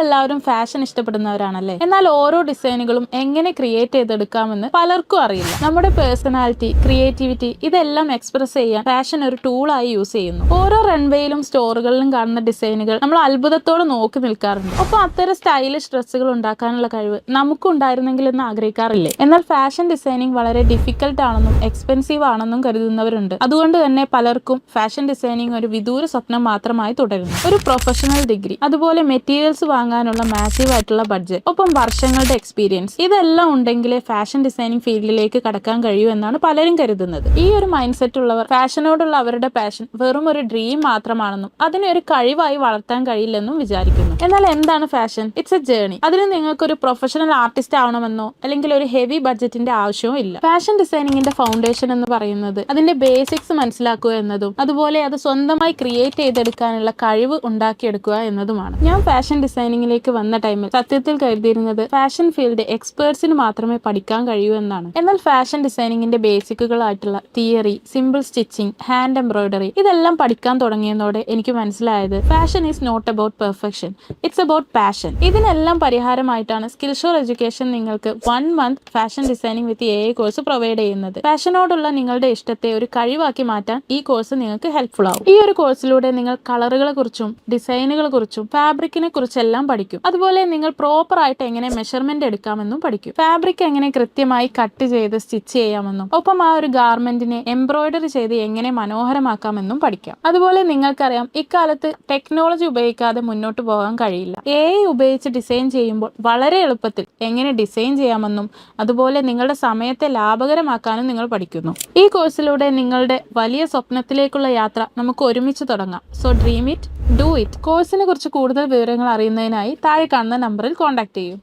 നമ്മളെല്ലാവരും ഫാഷൻ ഇഷ്ടപ്പെടുന്നവരാണല്ലേ? എന്നാൽ ഓരോ ഡിസൈനുകളും എങ്ങനെ ക്രിയേറ്റ് ചെയ്തെടുക്കാമെന്ന് പലർക്കും അറിയില്ല. നമ്മുടെ പേഴ്സണാലിറ്റി ക്രിയേറ്റിവിറ്റി ഇതെല്ലാം എക്സ്പ്രസ് ചെയ്യാൻ ഫാഷൻ ഒരു ടൂളായി യൂസ് ചെയ്യുന്നു. ഓരോ റൺവേയിലും സ്റ്റോറുകളിലും കാണുന്ന ഡിസൈനുകൾ നമ്മൾ അത്ഭുതത്തോടെ നോക്കി നിൽക്കാറുണ്ട്. ഒപ്പം അത്തരം സ്റ്റൈലിഷ് ഡ്രസ്സുകൾ ഉണ്ടാക്കാനുള്ള കഴിവ് നമുക്കും ഉണ്ടായിരുന്നെങ്കിൽ എന്ന് ആഗ്രഹിക്കാറില്ലേ? എന്നാൽ ഫാഷൻ ഡിസൈനിങ് വളരെ ഡിഫിക്കൽട്ട് ആണെന്നും എക്സ്പെൻസീവ് ആണെന്നും കരുതുന്നവരുണ്ട്. അതുകൊണ്ട് തന്നെ പലർക്കും ഫാഷൻ ഡിസൈനിങ് ഒരു വിദൂര സ്വപ്നം മാത്രമായി തുടരുന്നു. ഒരു പ്രൊഫഷണൽ ഡിഗ്രി അതുപോലെ മെറ്റീരിയൽസ് വാങ്ങാനുള്ള മാസീവ് ആയിട്ടുള്ള ബഡ്ജറ്റ് ഒപ്പം വർഷങ്ങളുടെ എക്സ്പീരിയൻസ് ഇതെല്ലാം ഉണ്ടെങ്കിലേ ഫാഷൻ ഡിസൈനിങ് ഫീൽഡിലേക്ക് കടക്കാൻ കഴിയൂ എന്നാണ് പലരും കരുതുന്നത്. ഈ ഒരു മൈൻഡ് സെറ്റ് ഉള്ളവർ ഫാഷനോടുള്ള അവരുടെ പാഷൻ വെറും ഒരു ഡ്രീം മാത്രമാണെന്നും അതിനെ ഒരു കഴിവായി വളർത്താൻ കഴിയില്ലെന്നും വിചാരിക്കുന്നു. എന്നാൽ എന്താണ് ഫാഷൻ ഇറ്റ്സ് എ ജേണി അതിന് നിങ്ങൾക്ക് ഒരു പ്രൊഫഷണൽ ആർട്ടിസ്റ്റ് ആവണമെന്നോ അല്ലെങ്കിൽ ഒരു ഹെവി ബഡ്ജറ്റിന്റെ ആവശ്യവും ഇല്ല. ഫാഷൻ ഡിസൈനിങ്ങിന്റെ ഫൗണ്ടേഷൻ എന്ന് പറയുന്നത് അതിന്റെ ബേസിക്സ് മനസ്സിലാക്കുക എന്നതും അതുപോലെ അത് സ്വന്തമായി ക്രിയേറ്റ് ചെയ്തെടുക്കാനുള്ള കഴിവ് ഉണ്ടാക്കിയെടുക്കുക എന്നതുമാണ്. ഞാൻ ഫാഷൻ ഡിസൈനിങ്ങിലേക്ക് വന്ന ടൈമിൽ സത്യത്തിൽ കരുതിയിരുന്നത് ഫാഷൻ ഫീൽഡ് എക്സ്പേർട്സിന് മാത്രമേ പഠിക്കാൻ കഴിയൂ എന്നാണ്. എന്നാൽ ഫാഷൻ ഡിസൈനിങ്ങിന്റെ ബേസിക്കുകളായിട്ടുള്ള theory simple stitching hand embroidery ഇതെല്ലാം പഠിക്കാൻ തുടങ്ങിയതോടെ എനിക്ക് മനസ്സിലായത് fashion is not about perfection it's about passion ഇതിനെല്ലാം പരിഹാരമായിട്ടാണ് സ്കിൽ ഷോർ എഡ്യൂക്കേഷൻ നിങ്ങൾക്ക് one month fashion designing with a course provide ചെയ്യുന്നത്. ഫാഷനോടുള്ള നിങ്ങളുടെ ഇഷ്ടത്തെ ഒരു കഴിവാക്കി മാറ്റാൻ ഈ കോഴ്സ് നിങ്ങൾക്ക് ഹെൽപ്ഫുൾ ആവും. ഈ ഒരു കോഴ്സിലൂടെ നിങ്ങൾ കളറുകളെ കുറിച്ചും ഡിസൈനുകളെ കുറിച്ചും ഫാബ്രിക്കിനെ കുറിച്ചെല്ലാം പഠിക്കും. അതുപോലെ നിങ്ങൾ പ്രോപ്പർ ആയിട്ട് എങ്ങനെ മെഷർമെന്റ് എടുക്കാമെന്നും പഠിക്കും. ഫാബ്രിക് എങ്ങനെ കൃത്യമായി കട്ട് ചെയ്ത് സ്റ്റിച്ച് ചെയ്യാമെന്നും ഒപ്പം ആ ഒരു ഗാർമെന്റിനെ എംബ്രോയിഡറി ചെയ്ത് എങ്ങനെ മനോഹരമാക്കാമെന്നും പഠിക്കാം. അതുപോലെ നിങ്ങൾക്കറിയാം ഇക്കാലത്ത് ടെക്നോളജി ഉപയോഗിക്കാതെ മുന്നോട്ട് പോകാൻ കഴിയില്ല. എ ഉപയോഗിച്ച് ഡിസൈൻ ചെയ്യുമ്പോൾ വളരെ എളുപ്പത്തിൽ എങ്ങനെ ഡിസൈൻ ചെയ്യാമെന്നും അതുപോലെ നിങ്ങളുടെ സമയത്തെ ലാഭകരമാക്കാനും നിങ്ങൾ പഠിക്കുന്നു. ഈ കോഴ്സിലൂടെ നിങ്ങളുടെ വലിയ സ്വപ്നത്തിലേക്കുള്ള യാത്ര നമുക്ക് ഒരുമിച്ച് തുടങ്ങാം. So dream it do it കോഴ്സിനെ കുറിച്ച് കൂടുതൽ വിവരങ്ങൾ അറിയുന്നതിനായി താഴെ കാണുന്ന നമ്പറിൽ കോൺടാക്ട് ചെയ്യൂ.